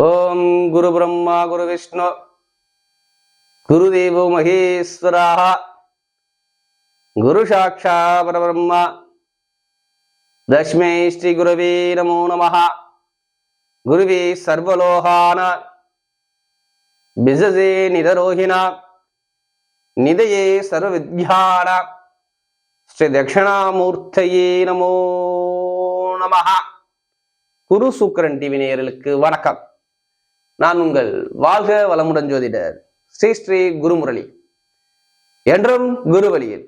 ஓம் குரு பிரம்மா குரு விஷ்ணு. குரு தேவோ மகேஸ்வராக. குரு சாட்சா பரபிரம்மா. தஷ்மே ஸ்ரீ குருவே நமோ நம குருவே சர்வலோகான. பிசசே நிதரோகிணா நிதயே சர்வவித்யான. ஸ்ரீ தட்சிணாமூர்த்தையே நமோ நம குரு சுக்கரன் டிவி நேயர்களுக்கு வணக்கம். நான் உங்கள் வாழ்க வளமுடன் ஜோதிடர் ஸ்ரீ ஸ்ரீ குருமுரளி. என்றும் குரு வழியில்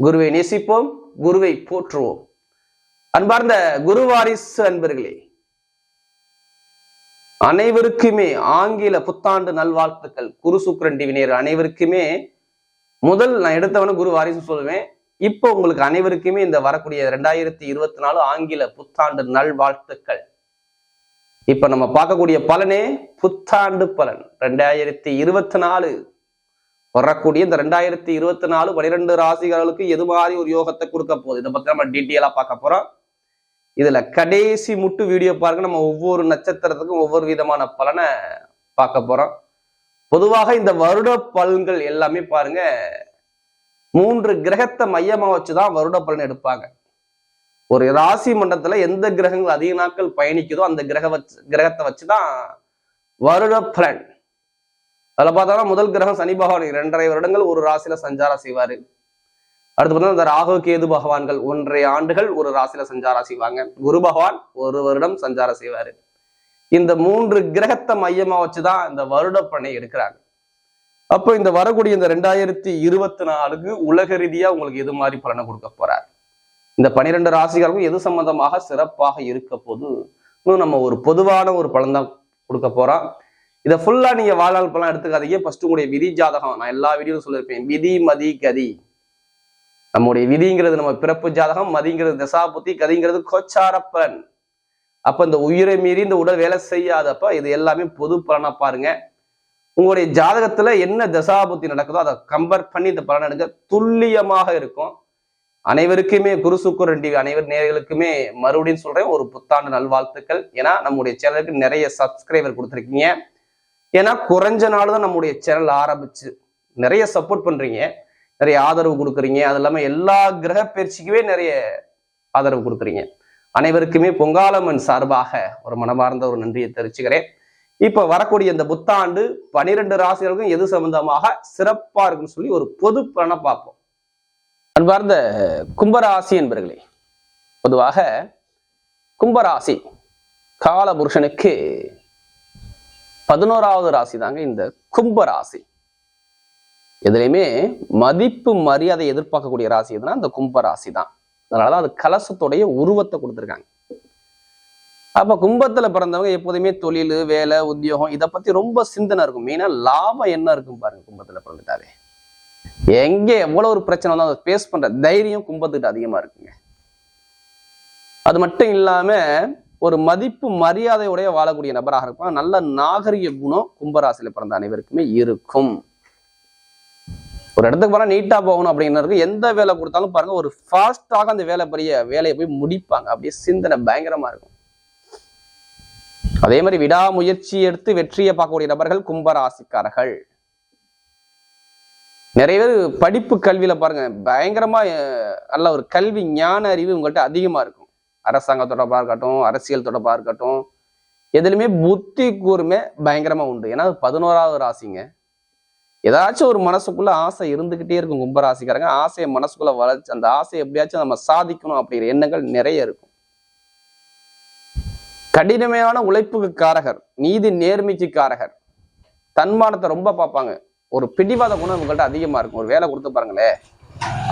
குருவை நேசிப்போம் குருவை போற்றுவோம். அன்பார்ந்த குருவாரிசு அன்பர்களே அனைவருக்குமே ஆங்கில புத்தாண்டு நல்வாழ்த்துக்கள். குரு சுக்கரன் டிவினியர் அனைவருக்குமே. முதல் நான் எடுத்தவன குரு வாரிசு சொல்லுவேன். இப்போ உங்களுக்கு அனைவருக்குமே இந்த வரக்கூடிய ரெண்டாயிரத்தி இருபத்தி நாலு ஆங்கில புத்தாண்டு நல்வாழ்த்துக்கள். இப்ப நம்ம பார்க்கக்கூடிய பலனே புத்தாண்டு பலன். ரெண்டாயிரத்தி இருபத்தி நாலு. வரக்கூடிய இந்த ரெண்டாயிரத்தி இருபத்தி நாலு பனிரெண்டு ராசிகளுக்கு எது மாதிரி ஒரு யோகத்தை கொடுக்க போகுது? இதை பத்தி நம்ம டீட்டெயிலா பார்க்க போறோம். இதுல கடைசி முட்டு வீடியோ பாருங்க. நம்ம ஒவ்வொரு நட்சத்திரத்துக்கும் ஒவ்வொரு விதமான பலனை பார்க்க போறோம். பொதுவாக இந்த வருட பலன்கள் எல்லாமே பாருங்க மூன்று கிரகத்தை மையமா வச்சுதான் வருட பலன் எடுப்பாங்க. ஒரு ராசி மண்டலத்துல எந்த கிரகங்கள் அதிக நாட்கள் பயணிக்குதோ அந்த கிரக வச்சு கிரகத்தை வச்சுதான் வருட பலன். அதுல பார்த்தோம்னா முதல் கிரகம் சனி பகவான். இரண்டரை வருடங்கள் ஒரு ராசியில சஞ்சாரம் செய்வாரு. அடுத்து பார்த்தா இந்த ராகு கேது பகவான்கள் ஒன்றரை ஆண்டுகள் ஒரு ராசியில சஞ்சாரம் செய்வாங்க. குரு பகவான் ஒரு வருடம் சஞ்சாரம் செய்வாரு. இந்த மூன்று கிரகத்தை மையமா வச்சுதான் இந்த வருட பணி எடுக்கிறாங்க. அப்போ இந்த வரக்கூடிய இந்த ரெண்டாயிரத்தி இருபத்தி நாலுக்கு உலக ரீதியா உங்களுக்கு எது மாதிரி பலனை கொடுக்க போறாரு? இந்த பனிரெண்டு ராசிகளுக்கும் எது சம்பந்தமாக சிறப்பாக இருக்க போது இன்னும் நம்ம ஒரு பொதுவான ஒரு பலன் தான் கொடுக்க போறோம். இதை ஃபுல்லா நீங்க வாழ்நாள் பலன் எடுத்துக்காதீங்க. ஃபர்ஸ்ட் உங்களுடைய விதி ஜாதகம் நான் எல்லா வீடியோவும் சொல்லியிருப்பேன். விதி மதி கதி. நம்முடைய விதிங்கிறது நம்ம பிறப்பு ஜாதகம் மதிங்கிறது தசாபுத்தி கதிங்கிறது கோச்சார பலன். அப்ப இந்த உயிரை மீறி இந்த உடல் வேலை செய்யாதப்ப இது எல்லாமே பொது பலனா பாருங்க. உங்களுடைய ஜாதகத்துல என்ன தசாபுத்தி நடக்குதோ அதை கம்பேர் பண்ணி இந்த பலன் எடுக்க துல்லியமாக இருக்கும். அனைவருக்குமே குரு சுக்குரன் டிவி அனைவர் நேர்களுக்குமே மறுபடியும் சொல்றேன் ஒரு புத்தாண்டு நல்வாழ்த்துக்கள். ஏன்னா நம்முடைய சேனலுக்கு நிறைய சப்ஸ்கிரைபர் கொடுத்துருக்கீங்க. ஏன்னா குறைஞ்ச நாள் தான் நம்முடைய சேனல் ஆரம்பிச்சு. நிறைய சப்போர்ட் பண்றீங்க. நிறைய ஆதரவு கொடுக்குறீங்க. அது இல்லாம எல்லா கிரக பயிற்சிக்குமே நிறைய ஆதரவு கொடுக்குறீங்க. அனைவருக்குமே பொங்காலம்மன் சார்பாக ஒரு மனமார்ந்த ஒரு நன்றியை தெரிவிச்சுக்கிறேன். இப்ப வரக்கூடிய இந்த புத்தாண்டு பனிரெண்டு ராசிகளுக்கும் எது சம்பந்தமாக சிறப்பா இருக்குன்னு சொல்லி ஒரு பொது பலனை பார்ப்போம். அன்பார்ந்த கும்பராசி என்பர்களே பொதுவாக கும்பராசி காலபுருஷனுக்கு பதினோராவது ராசி தாங்க இந்த கும்பராசி. எதுலையுமே மதிப்பு மரியாதை எதிர்பார்க்கக்கூடிய ராசி எதுனா இந்த கும்பராசி தான். அதனாலதான் அது கலசத்துடைய உருவத்தை கொடுத்துருக்காங்க. அப்ப கும்பத்துல பிறந்தவங்க எப்போதுமே தொழில் வேலை உத்தியோகம் இதை பத்தி ரொம்ப சிந்தனை இருக்கும். மெயினா லாபம் என்ன இருக்கும் பாருங்க கும்பத்துல பிறந்துட்டாவே எங்க எவ்வளவு ஒரு பிரச்சனை வந்தால் அதை ஃபேஸ் பண்ற தைரியம் கும்பத்துக்கிட்ட அதிகமா இருக்குங்க. அது மட்டும் இல்லாம ஒரு மதிப்பு மரியாதையுடைய வாழக்கூடிய நபராக இருப்பான். நல்ல நாகரிக குணம் கும்பராசியில் பிறந்த அனைவருக்குமே இருக்கும். ஒரு இடத்துக்கு போனால் நீட்டா போகணும் அப்படிங்கிறது எந்த வேலை கொடுத்தாலும் பாருங்க ஒரு ஃபாஸ்ட்டாக அந்த வேலை பெரிய வேலையை போய் முடிப்பாங்க. அப்படியே சிந்தனை பயங்கரமா இருக்கும். அதே மாதிரி விடாமுயற்சி எடுத்து வெற்றியை பார்க்கக்கூடிய நபர்கள் கும்பராசிக்காரர்கள். நிறைய பேர் படிப்பு கல்வியில் பாருங்கள் பயங்கரமாக நல்ல ஒரு கல்வி ஞான அறிவு உங்கள்கிட்ட அதிகமாக இருக்கும். அரசாங்க இருக்கட்டும் அரசியல் தொடர்பாக இருக்கட்டும் எதுலையுமே புத்தி கூர்மை பயங்கரமாக உண்டு. ஏன்னா அது பதினோராவது ராசிங்க. ஏதாச்சும் ஒரு மனசுக்குள்ள ஆசை இருந்துக்கிட்டே இருக்கும் கும்பராசிக்காரங்க ஆசையை மனசுக்குள்ள வளர்ச்சி அந்த ஆசையை எப்படியாச்சும் நம்ம சாதிக்கணும் அப்படிங்கிற எண்ணங்கள் நிறைய இருக்கும். கடினமையான உழைப்புக்கு காரகர் நீதி நேர்மைக்கு காரகர். தன்மானத்தை ரொம்ப பார்ப்பாங்க. ஒரு பிடிவாத குணம் உங்கள்கிட்ட அதிகமா இருக்கும். ஒரு வேலை கொடுத்து பாருங்களேன்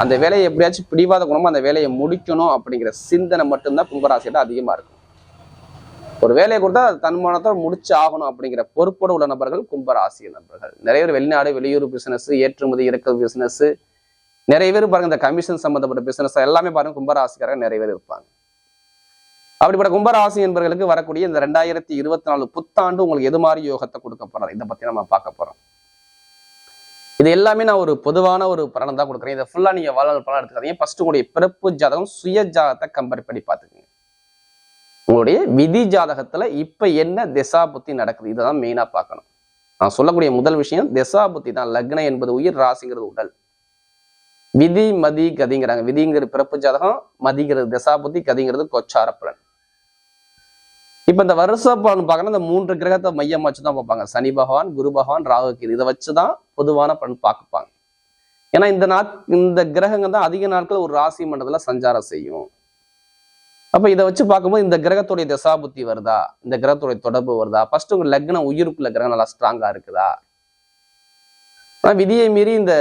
அந்த வேலையை எப்படியாச்சும் பிடிவாத குணமா அந்த வேலையை முடிக்கணும் அப்படிங்கிற சிந்தனை மட்டும்தான் கும்பராசியிட்ட அதிகமா இருக்கும். ஒரு வேலையை கொடுத்தா அது தன்மானத்தோடு முடிச்சு ஆகணும் அப்படிங்கிற பொறுப்போடு உள்ள நபர்கள் கும்பராசி நபர்கள். நிறைய பேர் வெளிநாடு வெளியூர் பிசினஸ் ஏற்றுமதி இறக்கல் பிசினஸ் நிறைய பேர் பாருங்க இந்த கமிஷன் சம்பந்தப்பட்ட பிசினஸ் எல்லாமே பாருங்க கும்பராசிக்காரங்க நிறைய பேர் இருப்பாங்க. அப்படிப்பட்ட கும்பராசி என்பவர்களுக்கு வரக்கூடிய இந்த ரெண்டாயிரத்தி இருபத்தி நாலு புத்தாண்டு உங்களுக்கு எது மாதிரி யோகத்தை கொடுக்க போறாரு இதை பத்தி நம்ம பார்க்க போறோம். இது எல்லாமே நான் ஒரு பொதுவான ஒரு பலனை தான் கொடுக்குறேன். இதை ஃபுல்லா நீங்க வாழ்நாள் பலன் எடுத்துக்காதீங்க. ஃபர்ஸ்ட் உங்களுடைய பிறப்பு ஜாதகம் சுய ஜாதகத்தை கம்பேர் பண்ணி பார்த்துக்கோங்க. உங்களுடைய விதி ஜாதகத்துல இப்ப என்ன திசா புத்தி நடக்குது? இதை தான் மெயினா பார்க்கணும். நான் சொல்லக்கூடிய முதல் விஷயம் திசா புத்தி தான். லக்னம் என்பது உயிர் ராசிங்கிறது உடல். விதி மதி கதிங்கிறாங்க. விதிங்கிற பிறப்பு ஜாதகம் மதிங்கிறது திசா புத்தி கதிங்கிறது கொச்சார பலன். இப்ப இந்த வருஷ பலன் பார்க்கணும் இந்த மூன்று கிரகத்தை மையம் வச்சு தான் பார்ப்பாங்க. சனி பகவான் குரு பகவான் ராகு கேது. இதை வச்சுதான் பொதுவான பலன் பார்ப்பாங்க ஏன்னா இந்த நாட் இந்த கிரகங்கள் தான் அதிக நாட்கள் ஒரு ராசி மண்டலத்துல சஞ்சாரம் செய்யும். அப்ப இதை வச்சு பார்க்கும்போது இந்த கிரகத்துடைய தசாபுத்தி வருதா? இந்த கிரகத்துடைய தொடர்பு வருதா? ஃபர்ஸ்ட் உங்க லக்னம் உயிருக்குள்ள கிரகம் நல்லா ஸ்ட்ராங்கா இருக்குதா? ஆனா விதியை மீறி இந்த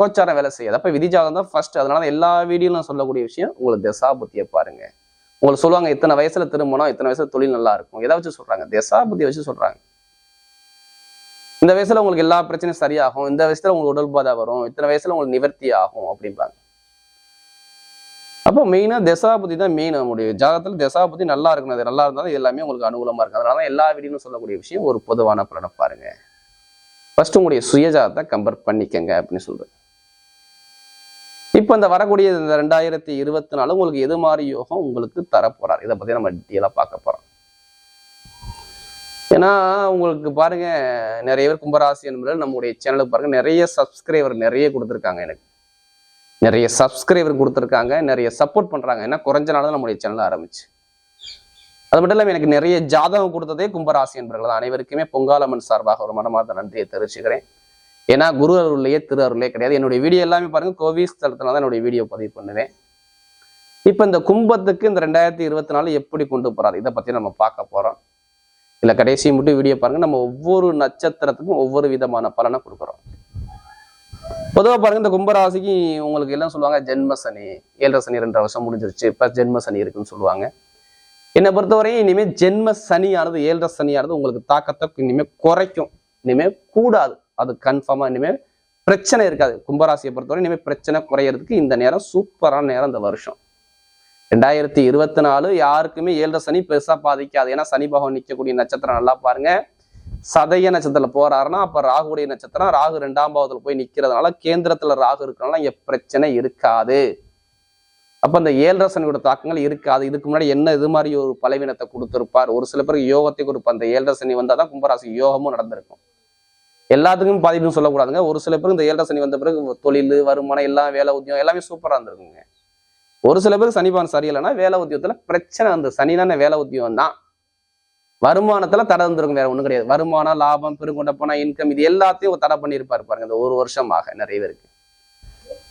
கோச்சாரம் வேலை செய்யாது. அப்ப விதி ஜாதகம் தான் ஃபர்ஸ்ட் அதனால எல்லா வீடியோலும் சொல்லக்கூடிய விஷயம் உங்களுக்கு தசாபுத்தியை பாருங்க. உங்களுக்கு சொல்லுவாங்க இத்தனை வயசுல திருமணம் இத்தனை வயசுல தொழில் நல்லா இருக்கும். எதை வச்சு சொல்றாங்க? தசாபுத்தியை வச்சு சொல்றாங்க. இந்த வயசுல உங்களுக்கு எல்லா பிரச்சனையும் சரியாகும். இந்த வயசுல உங்களுக்கு உடல் பாதை வரும். இத்தனை வயசுல உங்களுக்கு நிவர்த்தி ஆகும் அப்படிம்பாங்க. அப்போ மெயினா தசாபதி தான் மெயின் நம்முடைய ஜாதகத்துல தசாபதி நல்லா இருக்கணும். அது நல்லா இருந்தாலும் எல்லாமே உங்களுக்கு அனுகூலமா இருக்கும். அதனால எல்லா வீடியும் சொல்லக்கூடிய விஷயம் ஒரு பொதுவான பலனை பாருங்க. ஃபர்ஸ்ட் உங்களுடைய சுயஜாதத்தை கம்பேர் பண்ணிக்கங்க அப்படின்னு சொல்றேன். இப்போ இந்த வரக்கூடிய இந்த ரெண்டாயிரத்தி இருபத்தி நாலு உங்களுக்கு எது மாதிரி யோகம் உங்களுக்கு தரப்போறார்? இதை பத்தி நம்ம டீட்டெயிலாக பார்க்க போறோம். ஏன்னா உங்களுக்கு பாருங்க நிறைய பேர் கும்பராசி என்பதில் நம்முடைய சேனலுக்கு பாருங்க நிறைய சப்ஸ்கிரைபர் நிறைய கொடுத்துருக்காங்க எனக்கு. நிறைய சப்ஸ்கிரைபர் கொடுத்துருக்காங்க நிறைய சப்போர்ட் பண்றாங்க. ஏன்னா குறைஞ்ச நாள் தான் நம்முடைய சேனல் ஆரம்பிச்சு. அது மட்டும் இல்லாமல் எனக்கு நிறைய ஜாதகம் கொடுத்ததே கும்பராசி என்பவர்கள் தான். அனைவருக்குமே பொங்காலம்மன் சார்பாக ஒரு மனமார்ந்த நன்றியை தெரிவிச்சுக்கிறேன். ஏன்னா குரு அருள்லையே திரு அருளே கிடையாது. என்னுடைய வீடியோ எல்லாமே பாருங்கள் கோவிஸ் தளத்துல தான் என்னுடைய வீடியோ பதிவு பண்ணுவேன். இப்போ இந்த கும்பத்துக்கு இந்த ரெண்டாயிரத்தி இருபத்தி நாலு எப்படி கொண்டு போகிறாரு இதை பற்றி நம்ம பார்க்க போறோம். இல்லை கடைசி மட்டும் வீடியோ பாருங்க. நம்ம ஒவ்வொரு நட்சத்திரத்துக்கும் ஒவ்வொரு விதமான பலனை கொடுக்குறோம். பொதுவாக பாருங்க இந்த கும்பராசிக்கு உங்களுக்கு எல்லாம் சொல்லுவாங்க ஜென்ம சனி ஏழரை சனி ரெண்டரை வருஷம் முடிஞ்சிருச்சு. இப்போ ஜென்ம சனி இருக்குன்னு சொல்லுவாங்க. என்னை பொறுத்தவரையும் இனிமேல் ஜென்ம சனியானது ஏழரை சனியானது உங்களுக்கு தாக்கத்தை இனிமேல் குறைக்கும். இனிமேல் கூடாது. அது கன்ஃபார்மாக இனிமேல் பிரச்சனை இருக்காது. கும்பராசியை பொறுத்தவரை இனிமேல் பிரச்சனை குறையறதுக்கு இந்த நேரம் சூப்பரான நேரம் இந்த வருஷம். ரெண்டாயிரத்தி இருபத்தி நாலு யாருக்குமே ஏழரை சனி பெருசா பாதிக்காது. ஏன்னா சனி பகவான் நிற்கக்கூடிய நட்சத்திரம் நல்லா பாருங்க. சதய நட்சத்திரத்தில் போறாருன்னா அப்ப ராகுடைய நட்சத்திரம் ராகு ரெண்டாம் பாவத்துல போய் நிக்கிறதுனால கேந்திரத்துல ராகு இருக்கனால இங்கே பிரச்சனை இருக்காது. அப்ப அந்த ஏழரை சனியோட தாக்கங்கள் இருக்காது. இதுக்கு முன்னாடி என்ன இது மாதிரி ஒரு பலவீனத்தை கொடுத்துருப்பார்? ஒரு சில பேருக்கு யோகத்தை கொடுப்பார். அந்த ஏழரை சனி வந்தாதான் கும்பராசி யோகமும் நடந்திருக்கும். எல்லாத்துக்கும் பாதிப்புன்னு சொல்லக்கூடாதுங்க. ஒரு சில பேருக்கு இந்த ஏழரை சனி வந்த பிறகு தொழில் வருமானம் எல்லாம் வேலை உத்தியோகம் எல்லாமே சூப்பராக இருந்திருக்குங்க. ஒரு சில பேருக்கு சனிபான் சரியில்லைன்னா வேலை உத்தியோகத்தில் பிரச்சனை அந்த சனிதான வேலை உத்தியோகம் தான். வருமானத்தில் தடை இருந்திருக்கும் வேற ஒன்றும் கிடையாது. வருமானம் லாபம் பெருங்கொண்ட பணம் இன்கம் இது எல்லாத்தையும் தடை பண்ணியிருப்பாரு பாருங்க இந்த ஒரு வருஷமாக நிறைய பேருக்கு.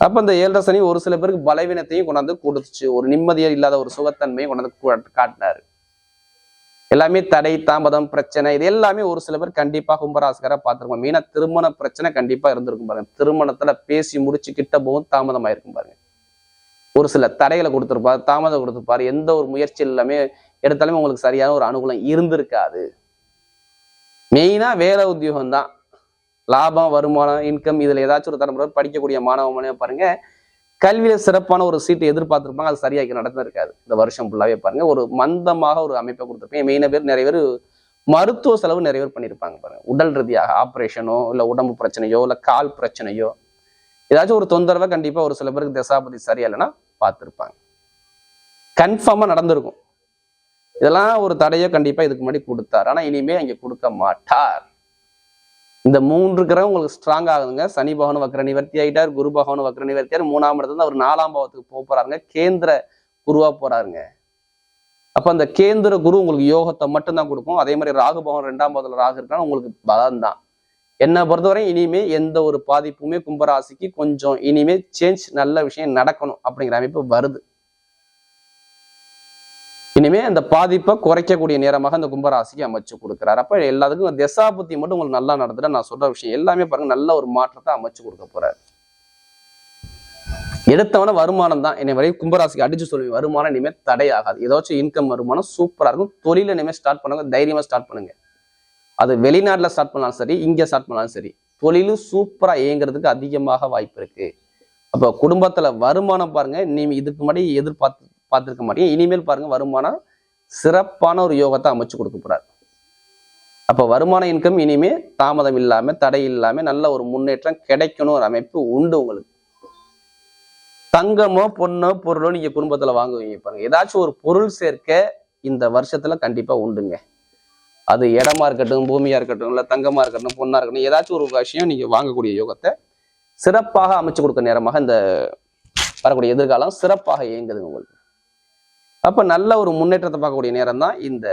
அப்போ இந்த ஏழரை சனி ஒரு சில பேருக்கு பலவீனத்தையும் கொண்டாந்து கொடுத்துச்சு. ஒரு நிம்மதியாக இல்லாத ஒரு சுகத்தன்மையும் கொண்டாந்து காட்டினாரு. எல்லாமே தடை தாமதம் பிரச்சனை இது எல்லாமே ஒரு சில பேர் கண்டிப்பா கும்பராசிக்காரா பார்த்துருக்கோம். மெயினா திருமண பிரச்சனை கண்டிப்பா இருந்திருக்கும் பாருங்க. திருமணத்துல பேசி முடிச்சு கிட்ட போகும் தாமதம் ஆயிருக்கும் பாருங்க. ஒரு சில தடைகளை கொடுத்துருப்பாரு தாமதம் கொடுத்துருப்பாரு. எந்த ஒரு முயற்சி எல்லாமே எடுத்தாலுமே உங்களுக்கு சரியான ஒரு அனுகூலம் இருந்திருக்காது. மெயினா வேலை உத்தியோகம் தான் லாபம் வருமானம் இன்கம் இதுல ஏதாச்சும் ஒரு தலைமுறை படிக்கக்கூடிய மாணவ பாருங்க கல்வியில சிறப்பான ஒரு சீட்டு எதிர்பார்த்திருப்பாங்க அது சரியாக நடந்திருக்காது இந்த வருஷம் ஃபுல்லாவே பாருங்க ஒரு மந்தமாக ஒரு அமைப்பை கொடுத்துருப்பேன் மெயினாக பேர் நிறைய பேர் மருத்துவ செலவு நிறைய பேர் பண்ணியிருப்பாங்க பாருங்க. உடல் ரீதியாக ஆப்ரேஷனோ இல்லை உடம்பு பிரச்சனையோ இல்லை கால் பிரச்சனையோ ஏதாச்சும் ஒரு தொந்தரவை கண்டிப்பாக ஒரு சில பேருக்கு தசாபதி சரியில்லைன்னா பார்த்துருப்பாங்க. கன்ஃபார்மாக நடந்திருக்கும். இதெல்லாம் ஒரு தடையோ கண்டிப்பாக இதுக்கு முன்னாடி கொடுத்தார். ஆனால் இனிமேல் அங்கே கொடுக்க மாட்டார். இந்த மூன்று கிரகம் உங்களுக்கு ஸ்ட்ராங் ஆகுதுங்க. சனி பகவான் வக்ர நிவர்த்தி ஆகிட்டார் குரு பகவான் வக்ர நிவர்த்தியார் மூணாம் இடத்துல அவர் நாலாம் பாவத்துக்கு போக போறாருங்க. கேந்திர குருவா போறாருங்க. அப்ப அந்த கேந்திர குரு உங்களுக்கு யோகத்தை மட்டும்தான் கொடுக்கும். அதே மாதிரி ராகு பகவான் ரெண்டாம் பாவத்துல ராகு இருக்கான உங்களுக்கு பலம் தான் என்னை பொறுத்தவரை இனிமே எந்த ஒரு பாதிப்புமே கும்பராசிக்கு கொஞ்சம் இனிமே சேஞ்ச் நல்ல விஷயம் நடக்கணும் அப்படிங்கிற அமைப்பு வருது. இனிமே அந்த பாதிப்பை குறைக்கக்கூடிய நேரமாக அந்த கும்பராசிக்கு அமைச்சு கொடுக்குறாரு. அப்ப எல்லாத்துக்கும் திசாபுத்தி மட்டும் உங்களுக்கு நல்லா நடந்துட்டு நான் சொல்ற விஷயம் எல்லாமே பாருங்க நல்ல ஒரு மாற்றத்தை அமைச்சு கொடுக்க போறாரு. எடுத்தவன வருமானம் தான். என்னை வரைக்கும் கும்பராசிக்கு அடிச்சு சொல்லுவேன் வருமானம் இனிமேல் தடையாகாது. ஏதாச்சும் இன்கம் வருமானம் சூப்பரா இருக்கும். தொழில இனிமேல் ஸ்டார்ட் பண்ணுங்க தைரியமா ஸ்டார்ட் பண்ணுங்க. அது வெளிநாட்டுல ஸ்டார்ட் பண்ணாலும் சரி இங்க ஸ்டார்ட் பண்ணாலும் சரி தொழிலும் சூப்பரா இயங்குறதுக்கு அதிகமாக வாய்ப்பு இருக்கு. அப்போ குடும்பத்துல வருமானம் பாருங்க நீ இதுக்கு முன்னாடி எதிர்பார்த்து பார்த்துருக்க மாட்டீங்க. இனிமேல் பாருங்க வருமானம் சிறப்பான ஒரு யோகத்தை அமைச்சு கொடுக்க போகிறார் அப்போ வருமான இன்கம் இனிமேல் தாமதம் இல்லாமல் தடை இல்லாமல் நல்ல ஒரு முன்னேற்றம் கிடைக்கணும் ஒரு அமைப்பு உண்டு உங்களுக்கு. தங்கமோ பொண்ணோ பொருளோ நீங்க குடும்பத்தில் வாங்குவீங்க பாருங்க. ஏதாச்சும் ஒரு பொருள் சேர்க்க இந்த வருஷத்துல கண்டிப்பாக உண்டுங்க. அது இடமா இருக்கட்டும் பூமியா இருக்கட்டும் இல்லை தங்கமா இருக்கட்டும் பொண்ணா இருக்கட்டும் ஏதாச்சும் ஒரு விஷயம் நீங்க வாங்கக்கூடிய யோகத்தை சிறப்பாக அமைச்சு கொடுக்க நேரமாக இந்த வரக்கூடிய எதிர்காலம் சிறப்பாக இயங்குதுங்க உங்களுக்கு. அப்போ நல்ல ஒரு முன்னேற்றத்தை பார்க்கக்கூடிய நேரம் தான் இந்த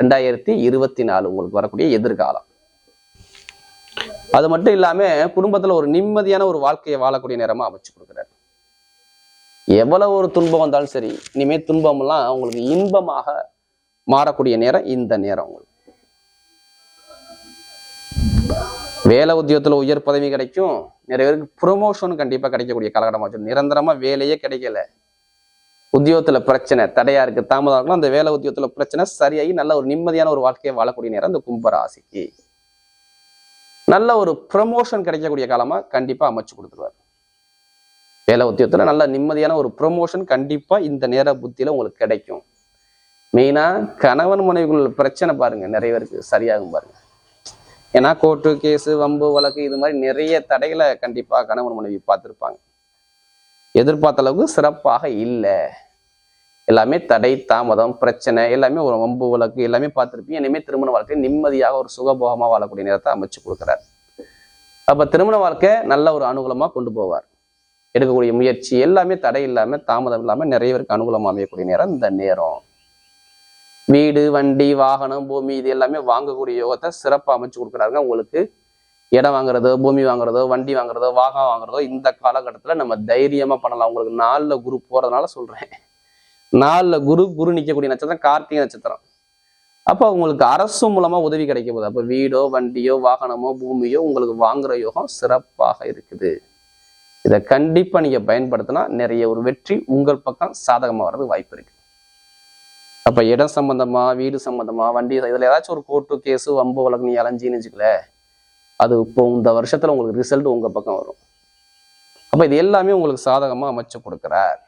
ரெண்டாயிரத்தி இருபத்தி நாலு உங்களுக்கு வரக்கூடிய எதிர்காலம். அது மட்டும் இல்லாமல் குடும்பத்தில் ஒரு நிம்மதியான ஒரு வாழ்க்கையை வாழக்கூடிய நேரமா அமைச்சு கொடுக்குறாரு. எவ்வளவு ஒரு துன்பம் வந்தாலும் சரி இனிமேல் துன்பம்லாம் உங்களுக்கு இன்பமாக மாறக்கூடிய நேரம் இந்த நேரம் உங்களுக்கு. வேலை உத்தியோகத்தில் உயர் பதவி கிடைக்கும். நிறைய பேருக்கு ப்ரொமோஷன் கண்டிப்பாக கிடைக்கக்கூடிய காலகட்டமாக நிரந்தரமா வேலையே கிடைக்கல. உத்தியோகத்தில் பிரச்சனை தடையா இருக்கு தாமதம் இருக்கலாம் அந்த வேலை உத்தியோகத்தில் பிரச்சனை சரியாகி நல்ல ஒரு நிம்மதியான ஒரு வாழ்க்கையை வாழக்கூடிய நேரம் அந்த கும்பராசிக்கு நல்ல ஒரு ப்ரமோஷன் கிடைக்கக்கூடிய காலமா கண்டிப்பாக அமைச்சு கொடுத்துருவார். வேலை உத்தியோகத்தில் நல்ல நிம்மதியான ஒரு ப்ரமோஷன் கண்டிப்பாக இந்த நேர புத்தியில் உங்களுக்கு கிடைக்கும். மெயினா கணவன் மனைவிக்குள்ள பிரச்சனை பாருங்க நிறைய பேருக்கு சரியாகும் பாருங்கள் ஏன்னா கோர்ட்டு கேஸு வம்பு வழக்கு இது மாதிரி நிறைய தடைகளை கண்டிப்பாக கணவன் மனைவி பார்த்துருப்பாங்க. எதிர்பார்த்த அளவுக்கு சிறப்பாக இல்லை. எல்லாமே தடை தாமதம் பிரச்சனை எல்லாமே ஒரு வம்பு வழக்கு எல்லாமே பார்த்துருப்பீங்க. இனிமே திருமண வாழ்க்கை நிம்மதியாக ஒரு சுகபோகமாக வாழக்கூடிய நேரத்தை அமைச்சு கொடுக்குறார். அப்போ திருமண வாழ்க்கை நல்ல ஒரு அனுகூலமாக கொண்டு போவார். எடுக்கக்கூடிய முயற்சி எல்லாமே தடை இல்லாமல் தாமதம் இல்லாமல் நிறைய பேருக்கு அனுகூலமாக அமையக்கூடிய நேரம் இந்த நேரம். வீடு வண்டி வாகனம் பூமி இது எல்லாமே வாங்கக்கூடிய யோகத்தை சிறப்பாக அமைச்சு கொடுக்குறாருங்க. உங்களுக்கு இடம் வாங்குறதோ பூமி வாங்குறதோ வண்டி வாங்குறதோ வாகனம் வாங்குறதோ இந்த காலகட்டத்தில் நம்ம தைரியமாக பண்ணலாம். உங்களுக்கு நாளில் குரு போகிறதுனால சொல்கிறேன் நாலில் குரு குரு நிற்கக்கூடிய நட்சத்திரம் கார்த்திகை நட்சத்திரம். அப்போ உங்களுக்கு அரசு மூலமா உதவி கிடைக்க போகுது. அப்போ வீடோ வண்டியோ வாகனமோ பூமியோ உங்களுக்கு வாங்குற யோகம் சிறப்பாக இருக்குது. இதை கண்டிப்பா நீங்க பயன்படுத்தினா நிறைய ஒரு வெற்றி உங்கள் பக்கம் சாதகமா வர்றது வாய்ப்பு இருக்கு. அப்ப இடம் சம்பந்தமா வீடு சம்பந்தமா வண்டி இதுல ஏதாச்சும் ஒரு கோர்ட்டு கேஸு வம்பு வழக்கு நீ அலைஞ்சின்னு வச்சுக்கல அது இப்போ இந்த வருஷத்துல உங்களுக்கு ரிசல்ட் உங்க பக்கம் வரும். அப்ப இது எல்லாமே உங்களுக்கு சாதகமா அமைச்சு கொடுக்குறார்.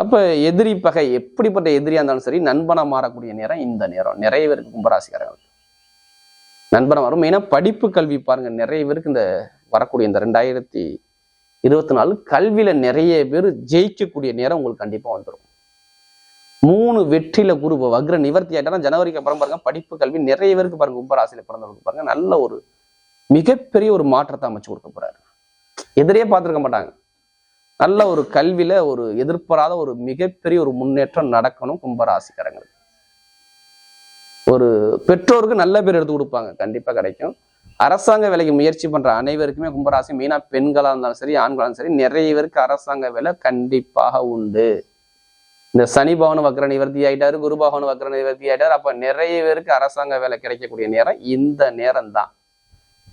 அப்போ எதிரி பகை எப்படிப்பட்ட எதிரியா இருந்தாலும் சரி நண்பனாக மாறக்கூடிய நேரம் இந்த நேரம். நிறைய பேருக்கு கும்பராசிக்காரர்கள். நண்பனாக வரும் மெயினா படிப்பு கல்வி பாருங்க. நிறைய பேருக்கு இந்த வரக்கூடிய இந்த ரெண்டாயிரத்தி இருபத்தி நாலு கல்வியில நிறைய பேர் ஜெயிக்கக்கூடிய நேரம் உங்களுக்கு கண்டிப்பாக வந்துடும் மூணு வெற்றில குரு இப்ப வக்ர நிவர்த்தி ஆயிட்டா ஜனவரிக்கு அப்புறம் பாருங்க படிப்பு கல்வி நிறைய பேருக்கு பாருங்க கும்பராசியில பிறந்தவருக்கு பாருங்க நல்ல ஒரு மிகப்பெரிய ஒரு மாற்றத்தை அமைச்சு கொடுக்க போறாரு. எதிரே பார்த்துருக்க மாட்டாங்க. நல்ல ஒரு கல்வியில ஒரு எதிர்பாராத ஒரு மிகப்பெரிய ஒரு முன்னேற்றம் நடக்கணும் கும்பராசிக்காரங்களுக்கு. ஒரு பெற்றோருக்கு நல்ல பேர் எடுத்து கொடுப்பாங்க. கண்டிப்பா கிடைக்கும். அரசாங்க வேலைக்கு முயற்சி பண்ற அனைவருக்குமே கும்பராசி மெயினா பெண்களாக இருந்தாலும் சரி ஆண்களாலும் இருந்தாலும் சரி நிறைய பேருக்கு அரசாங்க வேலை கண்டிப்பாக உண்டு. இந்த சனி பவன் வக்ர நிவர்த்தி ஆயிட்டாரு குரு பகவான் வக்ர நிவர்த்தி ஆயிட்டாரு அப்ப நிறைய பேருக்கு அரசாங்க வேலை கிடைக்கக்கூடிய நேரம் இந்த நேரம் தான்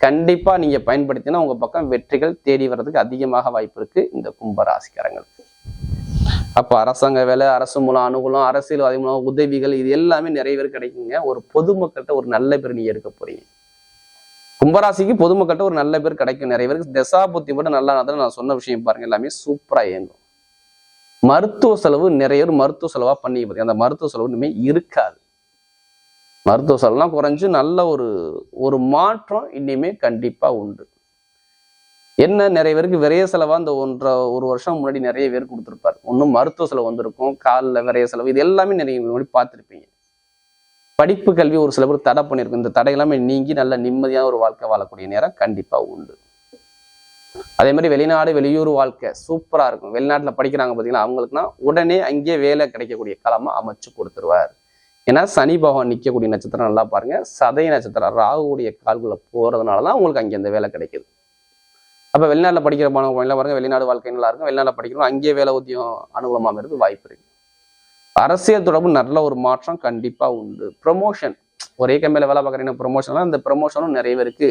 கண்டிப்பா நீங்க பயன்படுத்தினா உங்க பக்கம் வெற்றிகள் தேடி வர்றதுக்கு அதிகமாக வாய்ப்பு இருக்கு இந்த கும்பராசிக்காரங்களுக்கு அப்ப அரசாங்க வேலை அரசு மூலம் அனுகூலம் அரசியல்வாதி மூலம் உதவிகள் இது எல்லாமே நிறைய பேர் கிடைக்குங்க. ஒரு பொதுமக்கள்கிட்ட ஒரு நல்ல பேர் நீங்க எடுக்க போறீங்க. கும்பராசிக்கு பொதுமக்கள்கிட்ட ஒரு நல்ல பேர் கிடைக்கும் நிறைய பேருக்கு. தசா புத்தி மட்டும் நல்லா நடந்தா நான் சொன்ன விஷயம் பாருங்க எல்லாமே சூப்பரா இயங்கும். மருத்துவ செலவு நிறைய பேர் மருத்துவ செலவா பண்ணி பாத்தீங்க அந்த மருத்துவ செலவு இனிமே இருக்காது. மருத்துவ செலவுலாம் குறைஞ்சு நல்ல ஒரு ஒரு மாற்றம் இனிமே கண்டிப்பாக உண்டு. என்ன நிறைய பேருக்கு விரைய செலவாக இந்த ஒன்றரை ஒரு வருஷம் முன்னாடி நிறைய பேர் கொடுத்துருப்பாரு. ஒன்றும் மருத்துவ செலவு வந்திருக்கும் காலில் விரைய செலவு இது எல்லாமே நிறைய முன்னாடி பார்த்துருப்பீங்க. படிப்பு கல்வி ஒரு சில பேர் தடை பண்ணியிருக்கும். இந்த தடை எல்லாமே நீங்கி நல்ல நிம்மதியான ஒரு வாழ்க்கை வாழக்கூடிய நேரம் கண்டிப்பாக உண்டு. அதே மாதிரி வெளிநாடு வெளியூர் வாழ்க்கை சூப்பராக இருக்கும். வெளிநாட்டில் படிக்கிறாங்க பார்த்தீங்கன்னா அவங்களுக்குனா உடனே அங்கேயே வேலை கிடைக்கக்கூடிய களமாக அமைச்சு கொடுத்துருவார். ஏன்னா சனி பகவான் நிற்கக்கூடிய நட்சத்திரம் நல்லா பாருங்க. சதய நட்சத்திரம் ராகுடைய கால்குள்ள போறதுனால தான் உங்களுக்கு அங்கே அந்த வேலை கிடைக்குது. அப்ப வெளிநாட்டில் படிக்கிற மாணவர்கள் பாருங்க வெளிநாடு வாழ்க்கை நல்லா இருக்கும் வெளிநாட்டில் படிக்கிறோம் அங்கேயே வேலை உத்தியம் அனுகூலமாக இருக்கு வாய்ப்பு இருக்கு. அரசியல் தொடர்பு நல்ல ஒரு மாற்றம் கண்டிப்பா உண்டு. ப்ரொமோஷன் ஒரே கம்பெனியில் வேலை பார்க்குறீங்கன்னா ப்ரொமோஷன்லாம் இந்த ப்ரொமோஷனும் நிறைய பேருக்கு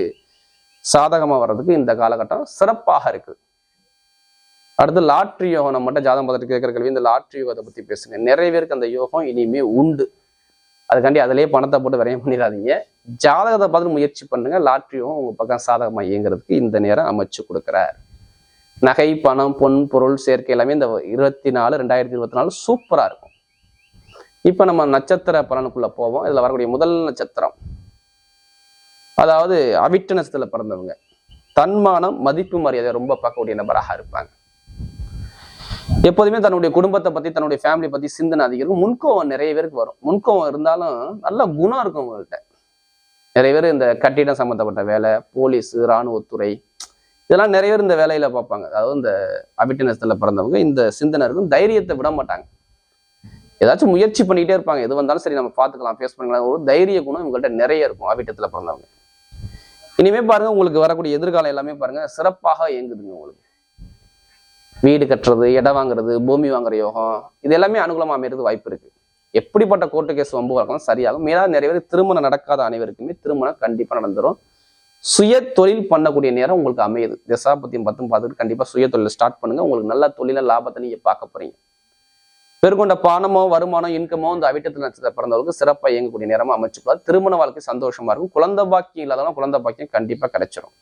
சாதகமா வர்றதுக்கு இந்த காலகட்டம் சிறப்பாக இருக்கு. அடுத்து லாட்ரி யோகம் நம்ம மட்டும் ஜாதகம் பார்த்துட்டு கேட்குற கல்வி இந்த லாட்ரி யோகத்தை பத்தி பேசுங்க. நிறைய பேருக்கு அந்த யோகம் இனிமே உண்டு. அதுக்காண்டி அதிலேயே பணத்தை போட்டு விரையம் பண்ணிடாதீங்க. ஜாதகத்தை பார்த்து முயற்சி பண்ணுங்க. லாட்ரியும் உங்கள் உங்க பக்கம் சாதகமாக இயங்குறதுக்கு இந்த நேரம் அமைச்சு கொடுக்குறார். நகை பணம் பொன் பொருள் சேர்க்கை எல்லாமே இந்த இருபத்தி நாலு ரெண்டாயிரத்தி இருபத்தி நாலு சூப்பராக இருக்கும். இப்போ நம்ம நட்சத்திர பலனுக்குள்ள போவோம். இதில் வரக்கூடிய முதல் நட்சத்திரம். அதாவது அவிட்ட நட்சத்திரத்துல பிறந்தவங்க. தன்மானம் மதிப்பு மரியாதை ரொம்ப பார்க்கக்கூடிய நபராக இருப்பாங்க. எப்போதுமே தன்னுடைய குடும்பத்தை பத்தி தன்னுடைய ஃபேமிலி பத்தி சிந்தனை அதிகம் முன்கோவம் நிறைய பேருக்கு வரும். முன்கோவம் இருந்தாலும் நல்ல குணம் இருக்கும் உங்கள்கிட்ட நிறைய பேர் இந்த கட்டிடம் சம்பந்தப்பட்ட வேலை போலீஸ் இராணுவத்துறை இதெல்லாம் நிறைய பேர் இந்த வேலையில பார்ப்பாங்க. அதாவது இந்த அபிட்டினஸ்ல பிறந்தவங்க இந்த சிந்தனை இருக்கும் தைரியத்தை விட மாட்டாங்க. ஏதாச்சும் முயற்சி பண்ணிக்கிட்டே இருப்பாங்க. எது வந்தாலும் சரி நம்ம பார்த்துக்கலாம் ஃபேஸ் பண்ணிக்கலாம் ஒரு தைரிய குணம் இவங்கள்ட்ட நிறைய இருக்கும் அபிட்டத்துல பிறந்தவங்க. இனிமே பாருங்க உங்களுக்கு வரக்கூடிய எதிர்காலம் எல்லாமே பாருங்க சிறப்பாக இயங்குதுங்க உங்களுக்கு. வீடு கட்டுறது இடம் வாங்குறது பூமி வாங்குற யோகம் இது எல்லாமே அனுகூலமாக அமைறது வாய்ப்பு இருக்கு. எப்படிப்பட்ட கோர்ட்டு கேஸ் வம்பு வழக்கம் சரியாகும். மேலாக நிறைய பேர் திருமணம் நடக்காத அனைவருக்குமே திருமணம் கண்டிப்பாக நடந்துரும். சுய தொழில் பண்ணக்கூடிய நேரம் உங்களுக்கு அமையுது. தசாபத்தியம் பத்தும் பார்த்துட்டு கண்டிப்பாக சுய தொழில் ஸ்டார்ட் பண்ணுங்க. உங்களுக்கு நல்ல தொழில லாபத்தை நீங்க பார்க்க போறீங்க. பெருகொண்ட பானமோ வருமானம் இன்கமோ இந்த அவிட்டத்தில் நட்சத்திர பிறந்தவர்களுக்கு சிறப்பாக இயங்கக்கூடிய நேரமாக அமைச்சுக்கலாம் திருமண வாழ்க்கை சந்தோஷமா இருக்கும். குழந்தை பாக்கியம் இல்லாதவங்க குழந்தை பாக்கியம் கண்டிப்பாக கிடைச்சிரும்.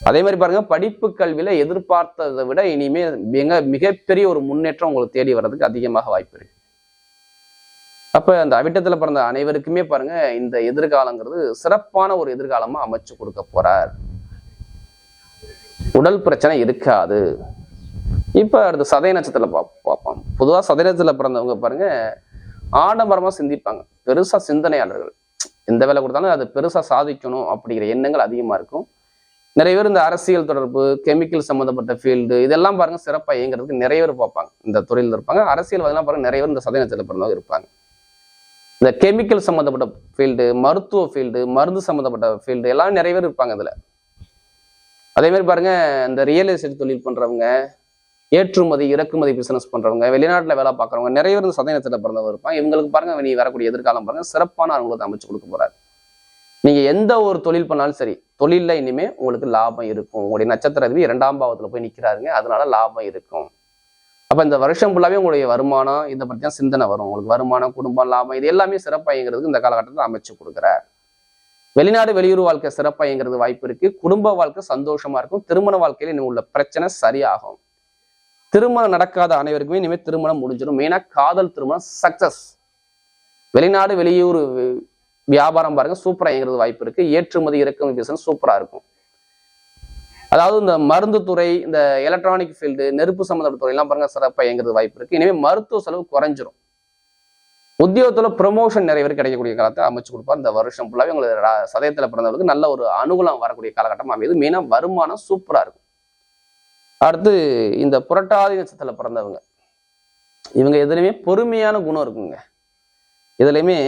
அதே மாதிரி பாருங்க படிப்பு கல்வியில எதிர்பார்த்ததை விட இனிமே மிக மிகப்பெரிய ஒரு முன்னேற்றம் உங்களுக்கு தேடி வர்றதுக்கு அதிகமாக வாய்ப்பு இருக்கு. அப்ப அந்த அவிட்டத்துல பிறந்த அனைவருக்குமே பாருங்க இந்த எதிர்காலங்கிறது சிறப்பான ஒரு எதிர்காலமா அமைச்சு கொடுக்க போறார். உடல் பிரச்சனை இருக்காது. இப்ப அடுத்து சதய நட்சத்திரத்துல பா பார்ப்போம். பொதுவா சதய நட்சத்திரத்துல பிறந்தவங்க பாருங்க ஆடம்பரமா சிந்திப்பாங்க. பெருசா சிந்தனையாளர்கள். எந்த வேலை கொடுத்தாலும் அது பெருசா சாதிக்கணும் அப்படிங்கிற எண்ணங்கள் அதிகமா இருக்கும். நிறைய பேர் இந்த அரசியல் தொடர்பு கெமிக்கல் சம்மந்தப்பட்ட ஃபீல்டு இதெல்லாம் பாருங்க சிறப்பாக இயங்குறதுக்கு நிறைய பேர் பார்ப்பாங்க. இந்த துறையில் இருப்பாங்க. அரசியல்வாதிலாம் பாருங்க நிறைய பேர் இந்த சதய பிறந்தவங்க இருப்பாங்க. இந்த கெமிக்கல் சம்மந்தப்பட்ட ஃபீல்டு மருத்துவ ஃபீல்டு மருந்து சம்மந்தப்பட்ட ஃபீல்டு எல்லாம் நிறைய பேர் இருப்பாங்க இதுல. அதே மாதிரி பாருங்க இந்த ரியல் எஸ்டேட் தொழில் பண்றவங்க ஏற்றுமதி இறக்குமதி பிசினஸ் பண்றவங்க வெளிநாட்டில் வேலை பார்க்குறவங்க நிறைய பேர் இந்த சதய நட்சத்திரத்தில் பிறந்தவங்க இருப்பாங்க. இவங்களுக்கு பாருங்க நீ வரக்கூடிய எதிர்காலம் பாருங்க சிறப்பான அவங்களுக்கு அமைச்சு கொடுக்க போறாரு. நீங்க எந்த ஒரு தொழில் பண்ணாலும் சரி தொழில இனிமே உங்களுக்கு லாபம் இருக்கும். உங்களுடைய நட்சத்திர அதிபதி இரண்டாம் பாவத்துல போய் நிக்கிறாருங்க. அதனால லாபம் இருக்கும். அப்ப இந்த வருஷம் ஃபுல்லாவே உங்களுடைய வருமானம் இதை பத்தி தான் சிந்தனை வரும். உங்களுக்கு வருமானம் குடும்பம் லாபம் இது எல்லாமே சிறப்பாய்ங்கிறதுக்கு இந்த காலகட்டத்தில் அமைச்சு கொடுக்குறார். வெளிநாடு வெளியூர் வாழ்க்கை சிறப்பாய்ங்கிறது வாய்ப்பு இருக்கு. குடும்ப வாழ்க்கை சந்தோஷமா இருக்கும். திருமண வாழ்க்கையில இனிமே உள்ள பிரச்சனை சரியாகும். திருமணம் நடக்காத அனைவருக்குமே இனிமேல் திருமணம் முடிஞ்சிடும். மெயினா காதல் திருமணம் சக்சஸ் வெளிநாடு வெளியூர் வியாபாரம் பாருங்க சூப்பரா இயங்குறது வாய்ப்பு இருக்கு. ஏற்றுமதி இறக்குமதி பிசினஸ் சூப்பரா இருக்கும். அதாவது இந்த மருந்து துறை இந்த எலக்ட்ரானிக் ஃபீல்டு நெருப்பு சம்மந்தப்பட்ட துறையெல்லாம் பாருங்க சிறப்பாக இயங்குறது வாய்ப்பு இருக்கு. இனிமேல் மருத்துவ செலவு குறைஞ்சிரும். உத்தியோகத்துல ப்ரொமோஷன் நிறைய பேர் கிடைக்கக்கூடிய காலத்தை அமைச்சு கொடுப்பார். இந்த வருஷம் ஃபுல்லாவே உங்களுக்கு சதயத்தில் சதயத்துல பிறந்தவங்களுக்கு நல்ல ஒரு அனுகூலம் வரக்கூடிய காலகட்டம் அமையுது. மெயினாக வருமானம் சூப்பரா இருக்கும். அடுத்து இந்த புரட்டாதி நட்சத்திரத்தில் பிறந்தவங்க. இவங்க எதுலையுமே பொறுமையான குணம் இருக்குங்க. எதுலையுமே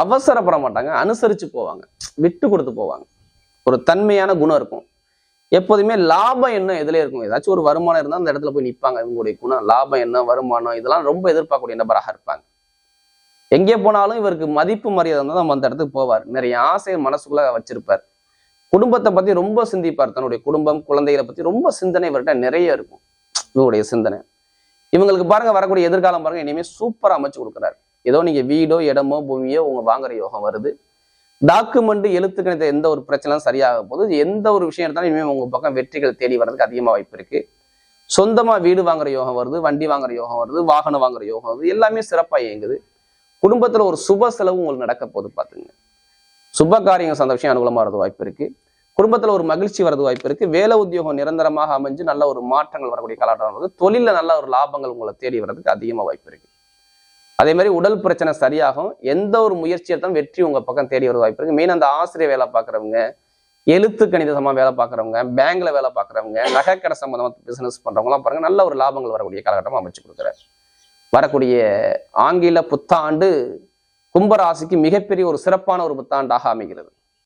அவசரப்பட மாட்டாங்க அனுசரிச்சு போவாங்க விட்டு கொடுத்து போவாங்க. ஒரு தன்மையான குணம் இருக்கும். எப்போதுமே லாபம் என்ன எதுல இருக்கும்? ஏதாச்சும் ஒரு வருமானம் இருந்தால் அந்த இடத்துல போய் நிற்பாங்க இவங்களுடைய குணம் லாபம் என்ன வருமானம் இதெல்லாம் ரொம்ப எதிர்பார்க்கக்கூடிய நபராக இருப்பாங்க. எங்கே போனாலும் இவருக்கு மதிப்பு மரியாதை இருந்தால் நம்ம அந்த இடத்துக்கு போவார். நிறைய ஆசையை மனசுக்குள்ள வச்சிருப்பார். குடும்பத்தை பத்தி ரொம்ப சிந்திப்பார். தன்னுடைய குடும்பம் குழந்தைகளை பத்தி ரொம்ப சிந்தனை இவர்கிட்ட நிறைய இருக்கும். இவங்களுடைய சிந்தனை. இவங்களுக்கு பாருங்க வரக்கூடிய எதிர்காலம் பாருங்க இனிமேல் சூப்பரா அமைச்சு கொடுக்குறாரு. ஏதோ நீங்க வீடோ இடமோ பூமியோ உங்க வாங்குற யோகம் வருது. டாக்குமெண்ட் எழுத்து கணித எந்த ஒரு பிரச்சனையும் சரியாக போகுது. எந்த ஒரு விஷயம் எடுத்தாலும் இனிமேல் உங்க பக்கம் வெற்றிகள் தேடி வர்றதுக்கு அதிகமாக வாய்ப்பு இருக்கு. சொந்தமா வீடு வாங்குற யோகம் வருது வண்டி வாங்குற யோகம் வருது வாகனம் வாங்குற யோகம் வருது. எல்லாமே சிறப்பாக இயங்குது. குடும்பத்துல ஒரு சுப செலவு உங்களுக்கு நடக்க போகுது பாத்துங்க. சுப காரியங்கள் சார்ந்த விஷயம் அனுகூலமா வரது வாய்ப்பு இருக்கு. குடும்பத்துல ஒரு மகிழ்ச்சி வரது வாய்ப்பு இருக்கு. வேலை உத்தியோகம் நிரந்தரமாக அமைஞ்சு நல்ல ஒரு மாற்றங்கள் வரக்கூடிய காலகட்டம் வருது. தொழில நல்ல ஒரு லாபங்கள் உங்களை தேடி வர்றதுக்கு அதிகமா வாய்ப்பு இருக்கு. அதே மாதிரி உடல் பிரச்சனை சரியாகும். எந்த ஒரு முயற்சி எடுத்தாலும் வெற்றி உங்கள் பக்கம் தேடி வர வாய்ப்பு இருக்குது மெயின் அந்த ஆசிரியர் வேலை பார்க்குறவங்க எழுத்து கணித வேலை பார்க்குறவங்க பேங்க்ல வேலை பார்க்குறவங்க நகைக்கடை சம்மந்தமாக பிஸ்னஸ் பண்ணுறவங்களாம் பாருங்க நல்ல ஒரு லாபங்கள் வரக்கூடிய காலகட்டமாக அமைச்சு கொடுக்குறாரு. வரக்கூடிய ஆங்கில புத்தாண்டு கும்பராசிக்கு மிகப்பெரிய ஒரு சிறப்பான ஒரு புத்தாண்டாக அமைகிறது.